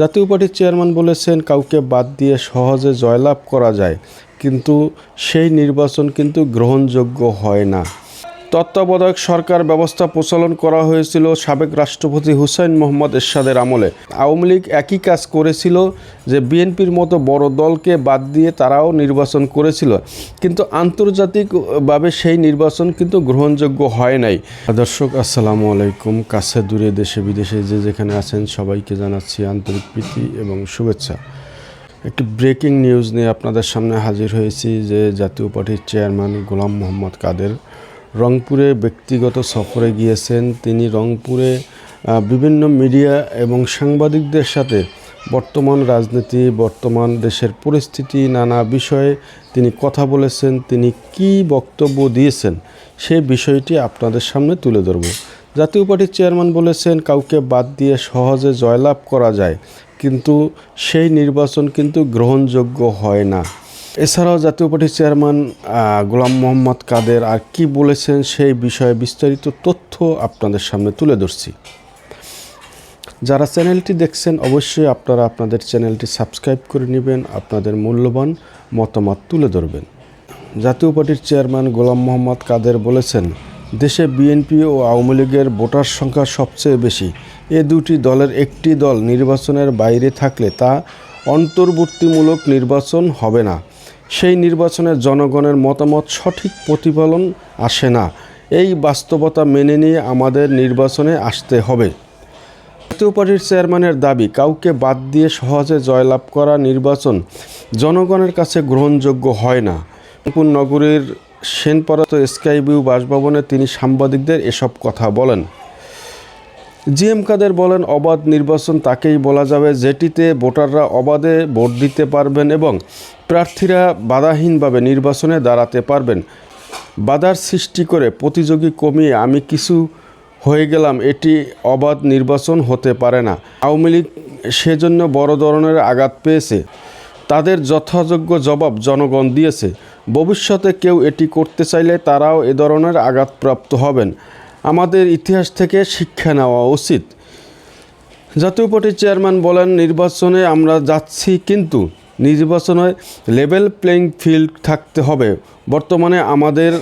জাতীয় পার্টির চেয়ারম্যান বলেছেন, কাউকে বাদ দিয়ে সহজে জয়লাভ করা যায়, কিন্তু সেই নির্বাচন কিন্তু গ্রহণযোগ্য হয় না। তত্ত্বাবধায়ক সরকার ব্যবস্থা প্রচলন করা হয়েছিল সাবেক রাষ্ট্রপতি হুসাইন মোহাম্মদ এরশাদের আমলে। আওয়ামী লীগ একই কাজ করেছিল যে বিএনপির মতো বড় দলকে বাদ দিয়ে তারাও নির্বাচন করেছিল। কিন্তু আন্তর্জাতিকভাবে সেই নির্বাচন কিন্তু গ্রহণযোগ্য হয় নাই। দর্শক, আসসালামু আলাইকুম। কাছে দূরে দেশে বিদেশে যে যেখানে আছেন সবাইকে জানাচ্ছি আন্তরিক প্রীতি এবং শুভেচ্ছা। একটি ব্রেকিং নিউজ নিয়ে আপনাদের সামনে হাজির হয়েছি যে জাতীয় পার্টির চেয়ারম্যান গোলাম মোহাম্মদ কাদের। রংপুরে ব্যক্তিগত সফরে গিয়েছেন। তিনি রংপুরে বিভিন্ন মিডিয়া এবং সাংবাদিকদের সাথে বর্তমান রাজনীতি, বর্তমান দেশের পরিস্থিতি, নানা বিষয়ে তিনি কথা বলেছেন। তিনি কি বক্তব্য দিয়েছেন সেই বিষয়টি আপনাদের সামনে তুলে ধরব। জাতীয় পার্টির চেয়ারম্যান বলেছেন, কাউকে বাদ দিয়ে সহজে জয়লাভ করা যায়, কিন্তু সেই নির্বাচন কিন্তু গ্রহণযোগ্য হয় না। এছাড়াও জাতীয় পার্টির চেয়ারম্যান গোলাম মোহাম্মদ কাদের আর কি বলেছেন সেই বিষয়ে বিস্তারিত তথ্য আপনাদের সামনে তুলে ধরছি। যারা চ্যানেলটি দেখছেন, অবশ্যই আপনারা আপনাদের চ্যানেলটি সাবস্ক্রাইব করে নেবেন, আপনাদের মূল্যবান মতামত তুলে ধরবেন। জাতীয় পার্টির চেয়ারম্যান গোলাম মোহাম্মদ কাদের বলেছেন, দেশে বিএনপি ও আওয়ামী লীগের ভোটার সংখ্যা সবচেয়ে বেশি। এ দুটি দলের একটি দল নির্বাচনের বাইরে থাকলে তা অন্তর্বর্তীমূলক নির্বাচন হবে না। সেই নির্বাচনে জনগণের মতামত সঠিক প্রতিফলন আসে না। এই বাস্তবতা মেনে নিয়ে আমাদের নির্বাচনে আসতে হবে। জাতীয় পার্টির চেয়ারম্যানের দাবি, কাউকে বাদ দিয়ে সহজে জয়লাভ করা নির্বাচন জনগণের কাছে গ্রহণযোগ্য হয় না। নগরীর সেনপাড়াত স্কাই ভিউ বাসভবনে তিনি সাংবাদিকদের এসব কথা বলেন। জিএম কাদের বলেন, অবাধ নির্বাচন তাকেই বলা যাবে যেটিতে ভোটাররা অবাধে ভোট দিতে পারবেন এবং প্রার্থীরা বাধাহীনভাবে নির্বাচনে দাঁড়াতে পারবেন। বাধার সৃষ্টি করে প্রতিযোগী কমিয়ে আমি কিছু হয়ে গেলাম, এটি অবাধ নির্বাচন হতে পারে না। আওয়ামী লীগ সেজন্য বড় ধরনের আঘাত পেয়েছে। তাদের যথাযোগ্য জবাব জনগণ দিয়েছে। ভবিষ্যতে কেউ এটি করতে চাইলে তারাও এ ধরনের আঘাতপ্রাপ্ত হবেন। আমাদের ইতিহাস থেকে শিক্ষা নেওয়া উচিত। জাতীয় পার্টির চেয়ারম্যান বলেন, নির্বাচনে আমরা যাচ্ছি কিন্তু নির্বাচনে লেভেল প্লেইং ফিল্ড থাকতে হবে। বর্তমানে আমাদের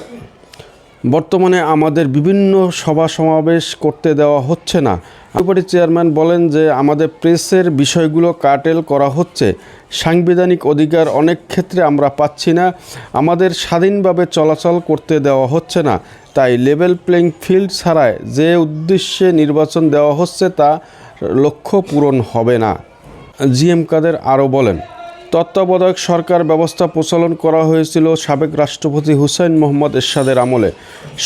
বর্তমানে আমাদের বিভিন্ন সভা সমাবেশ করতে দেওয়া হচ্ছে না। জাতীয় চেয়ারম্যান বলেন যে আমাদের প্রেসের বিষয়গুলো কাটেল করা হচ্ছে। সাংবিধানিক অধিকার অনেক ক্ষেত্রে আমরা পাচ্ছি না। আমাদের স্বাধীনভাবে চলাচল করতে দেওয়া হচ্ছে না। তাই লেভেল প্লেইং ফিল্ড ছাড়াই যে উদ্দেশ্যে নির্বাচন দেওয়া হচ্ছে তা লক্ষ্য পূরণ হবে না। জিএম কাদের আরও বলেন। তত্ত্বাবধায়ক সরকার ব্যবস্থা প্রচলন করা হয়েছিল সাবেক রাষ্ট্রপতি হুসাইন মোহাম্মদ এরশাদের আমলে।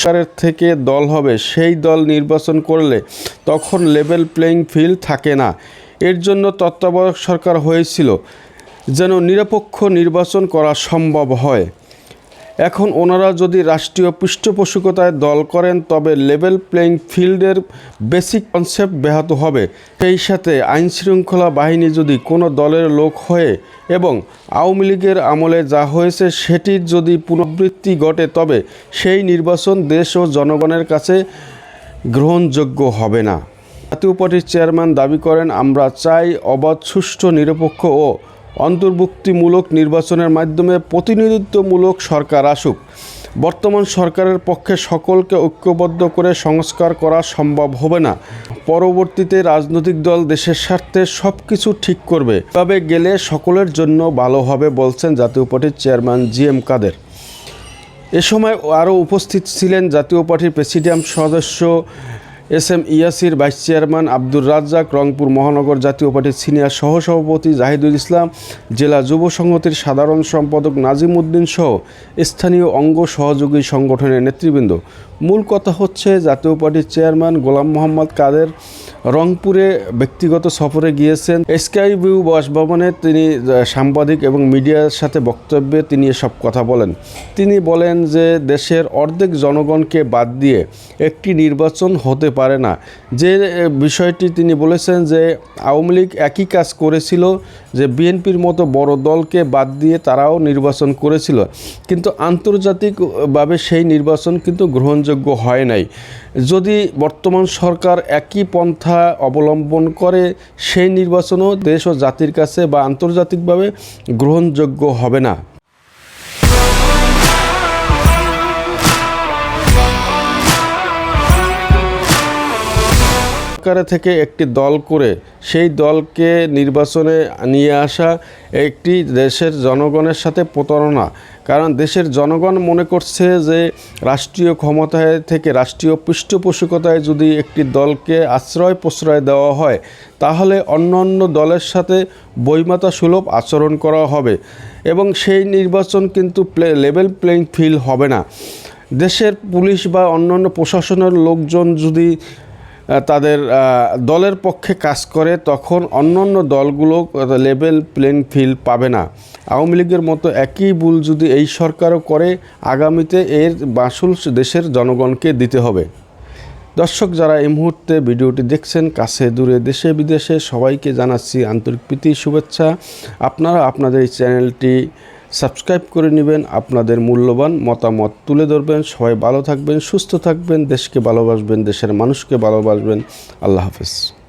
সরের থেকে দল হবে, সেই দল নির্বাচন করলে তখন লেভেল প্লেয়িং ফিল্ড থাকে না। এর জন্য তত্ত্বাবধায়ক সরকার হয়েছিল, যেন নিরপেক্ষ নির্বাচন করা সম্ভব হয়। এখন ওনারা যদি রাষ্ট্রীয় পৃষ্ঠপোষকতায় দল করেন, তবে লেভেল প্লেইং ফিল্ডের বেসিক কনসেপ্ট ব্যাহত হবে। সেই সাথে আইন শৃঙ্খলা বাহিনী যদি কোনো দলের লোক হয়ে এবং আওয়ামী লীগের আমলে যা হয়েছে সেটির যদি পুনরাবৃত্তি ঘটে, তবে সেই নির্বাচন দেশ ও জনগণের কাছে গ্রহণযোগ্য হবে না। জাতীয় পার্টির চেয়ারম্যান দাবি করেন, আমরা চাই অবাধ, সুষ্ঠু, নিরপেক্ষ ও অন্তর্ভুক্তিমূলক নির্বাচনের মাধ্যমে প্রতিনিধিত্বমূলক সরকার আসুক। বর্তমান সরকারের পক্ষে সকলকে ঐক্যবদ্ধ করে সংস্কার করা সম্ভব হবে না। পরবর্তীতে রাজনৈতিক দল দেশের স্বার্থে সব কিছু ঠিক করবে। তবে গেলে সকলের জন্য ভালো হবে বলছেন জাতীয় পার্টির চেয়ারম্যান জি এম কাদের। এ সময় আরও উপস্থিত ছিলেন জাতীয় পার্টির প্রেসিডিয়াম সদস্য S M Yasir vice chairman Abdur Razzak Rangpur মহানগর জাতীয় পার্টির সিনিয়র সহসভাপতি জাহিদুল ইসলাম, জেলা যুব সংহতির সাধারণ সম্পাদক নাজিম উদ্দিন সহ স্থানীয় অঙ্গ সহযোগী সংগঠনের নেতৃবৃন্দ। মূল কথা হচ্ছে জাতীয় পার্টির চেয়ারম্যান গোলাম মোহাম্মদ কাদের রংপুরে ব্যক্তিগত সফরে গিয়েছেন। স্কাই ভিউ বাসভবনে তিনি সাংবাদিক এবং মিডিয়ার সাথে বক্তব্যে তিনি এসব কথা বলেন। তিনি বলেন যে দেশের অর্ধেক জনগণকে বাদ দিয়ে একটি নির্বাচন হতে পারে। না। যে বিষয়টি তিনি বলেছেন যে, আওয়ামী লীগ একই কাজ করেছিল যে, বিএনপির মতো বড় দলকে বাদ দিয়ে তারাও নির্বাচন করেছিল। কিন্তু আন্তর্জাতিকভাবে সেই নির্বাচন কিন্তু গ্রহণযোগ্য হয় নাই। যদি বর্তমান সরকার একই পন্থা অবলম্বন করে, সেই নির্বাচনও দেশ ও জাতির কাছে বা আন্তর্জাতিকভাবে গ্রহণযোগ্য হবে না। সরকারে থেকে একটি দল করে সেই দলকে নির্বাচনে নিয়ে আসা একটি দেশের জনগণের সাথে প্রতারণা। কারণ দেশের জনগণ মনে করছে যে রাষ্ট্রীয় ক্ষমতায় থেকে রাষ্ট্রীয় পৃষ্ঠপোষকতায় যদি একটি দলকে আশ্রয় প্রশ্রয় দেওয়া হয়, তাহলে অন্য অন্য দলের সাথে বৈমাতা সুলভ আচরণ করা হবে এবং সেই নির্বাচন কিন্তু প্লে লেভেল প্লেইং ফিল্ড হবে না। দেশের পুলিশ বা অন্যান্য প্রশাসনের লোকজন যদি তাদের দলের পক্ষে কাজ করে, তখন অন্যান্য দলগুলো লেভেল প্লেন ফিল্ড পাবে না। আওয়ামী লীগের মতো একই ভুল যদি এই সরকারও করে, আগামীতে এর মাসুল দেশের জনগণকে দিতে হবে। দর্শক, যারা এই মুহূর্তে ভিডিওটি দেখছেন, কাছে দূরে, দেশে বিদেশে, সবাইকে জানাচ্ছি আন্তরিক প্রীতি, শুভেচ্ছা। আপনারা আপনাদের এই চ্যানেলটি সাবস্ক্রাইব করে নেবেন আপনাদের মূল্যবান মতামত তুলে ধরবেন। সবাই ভালো থাকবেন, সুস্থ থাকবেন, দেশকে ভালোবাসবেন, দেশের মানুষকে ভালোবাসবেন। আল্লাহ হাফেজ।